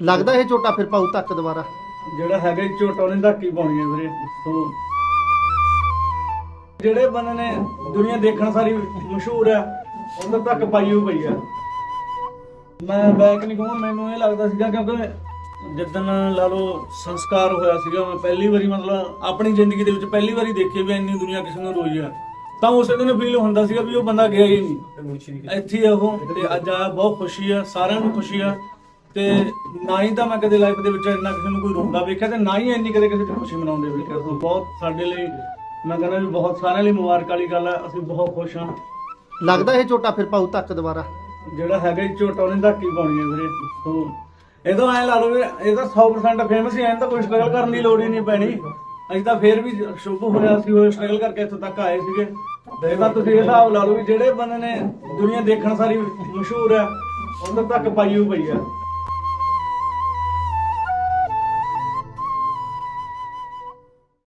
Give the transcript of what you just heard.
ਲੱਗਦਾ ਇਹ ਝੋਟਾ ਫਿਰ ਪਾਉ ਤੱਕ ਦੁਬਾਰਾ। ਜਿਹੜਾ ਹੈਗਾ ਝੋਟਾ ਉਹਨੇ ਧੱਕ ਹੀ ਪਾਉਣੀ ਹੈ ਵੀਰੇ ਤੋਂ ਜਿਹੜੇ ਬੰਦੇ ਨੇ ਦੁਨੀਆ ਦੇਖਣ ਸਾਰੀ ਮਸ਼ਹੂਰ ਆ ਉਹਨਾਂ ਤੱਕ ਪਾਈ ਹੋਈ ਪਈ ਆ। ਮੈਂ ਬੈਕ ਨਹੀਂ ਕਹਾਂ ਮੈਨੂੰ ਇਹ ਲੱਗਦਾ ਸੀਗਾ ਕਿਉਂਕਿ ਜਿੱਦਣ ਲਾ ਲਓ ਸੰਸਕਾਰ ਹੋਇਆ ਸੀਗਾ ਮੈਂ ਪਹਿਲੀ ਵਾਰੀ ਮਤਲਬ ਆਪਣੀ ਜ਼ਿੰਦਗੀ ਦੇ ਵਿੱਚ ਪਹਿਲੀ ਵਾਰੀ ਦੇਖੀ ਵੀ ਇੰਨੀ ਦੁਨੀਆ ਕਿਸੇ ਨੂੰ ਰੋਈ ਆ। ਤਾਂ ਉਸੇ ਦਿਨ ਫੀਲ ਹੁੰਦਾ ਸੀਗਾ ਵੀ ਉਹ ਬੰਦਾ ਗਿਆ ਹੀ ਨਹੀਂ ਇੱਥੇ ਹੀ ਆ ਉਹ ਤੇ ਅੱਜ ਆ ਬਹੁਤ ਖੁਸ਼ੀ ਆ ਸਾਰਿਆਂ ਨੂੰ ਖੁਸ਼ੀ ਆ। ਤੇ ਨਾ ਹੀ ਤਾਂ ਮੈਂ ਕਦੇ ਲਾਈਫ ਦੇ ਵਿੱਚ ਇੰਨਾ ਕਿਸੇ ਨੂੰ ਕੋਈ ਰੋਂਦਾ ਵੇਖਿਆ ਤੇ ਨਾ ਹੀ ਇੰਨੀ ਕਦੇ ਕਿਸੇ ਦੀ ਖੁਸ਼ੀ ਮਨਾਉਂਦੇ ਵੇਖਿਆ। ਸੋ ਬਹੁਤ ਸਾਡੇ ਲਈ ਮੈਂ ਕਹਿੰਦਾ ਵੀ ਬਹੁਤ ਸਾਰਿਆਂ ਲਈ ਮੁਬਾਰਕ ਵਾਲੀ ਗੱਲ ਆ ਅਸੀਂ ਬਹੁਤ ਖੁਸ਼ ਹਾਂ। ਲੱਗਦਾ ਇਹ ਝੋਟਾ ਫਿਰ ਪਾਉ ਤੱਕ ਦੁਬਾਰਾ? ਜਿਹੜਾ ਹੈਗਾ ਜੀ ਝੋਟਾ ਉਹਨੇ ਧੱਕ ਹੀ ਪਾਉਣੀ ਹੈ ਵੀਰੇ। ਸੋ ਇਹਦੋਂ ਐ ਲਾ ਲਓ ਵੀ ਇਹ ਤਾਂ 100% ਫੇਮਸ ਹੀ ਐਂ ਤਾਂ ਕੋਈ ਸਟਰਗਲ ਕਰਨ ਦੀ ਲੋੜ ਹੀ ਨਹੀਂ ਪੈਣੀ। ਅਸੀਂ ਤਾਂ ਫੇਰ ਵੀ ਸ਼ੁਭ ਹੋਇਆ ਸੀ ਉਹ ਸਟਰਗਲ ਕਰਕੇ ਇੱਥੋਂ ਤੱਕ ਆਏ ਸੀਗੇ। ਤੇ ਤਾਂ ਤੁਸੀਂ ਇਹ ਹਿਸਾਬ ਲਾ ਲਓ ਵੀ ਜਿਹੜੇ ਬੰਦੇ ਨੇ ਦੁਨੀਆ ਦੇਖਣ ਸਾਰੀ ਮਸ਼ਹੂਰ ਆ ਉਹਨਾਂ ਤੱਕ ਪਾਈ ਹੋਈ ਪਈ ਆ।